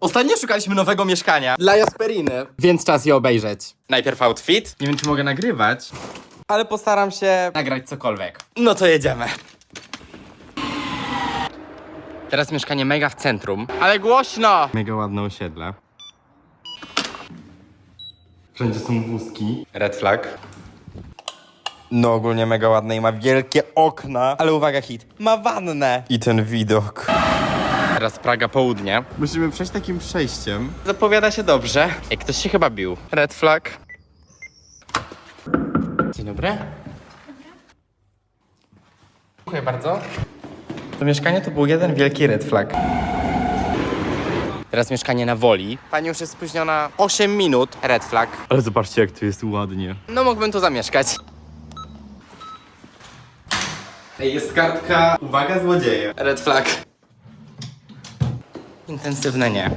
Ostatnio szukaliśmy nowego mieszkania dla Jasperiny, więc czas je obejrzeć. Najpierw outfit. Nie wiem, czy mogę nagrywać, ale postaram się nagrać cokolwiek. No to jedziemy. Teraz mieszkanie mega w centrum, ale głośno! Mega ładne osiedle. Wszędzie są wózki. Red flag. No ogólnie mega ładne i ma wielkie okna, ale uwaga hit, ma wannę. I ten widok. Teraz Praga południe. Musimy przejść takim przejściem. Zapowiada się dobrze. Jak ktoś się chyba bił. Red flag. Dzień dobry. Dziękuję bardzo. To mieszkanie to był jeden wielki red flag. Teraz mieszkanie na Woli. Pani już jest spóźniona 8 minut. Red flag. Ale zobaczcie, jak tu jest ładnie. No mógłbym tu zamieszkać. Ej, jest kartka. Uwaga, złodzieje. Red flag. Intensywne nie.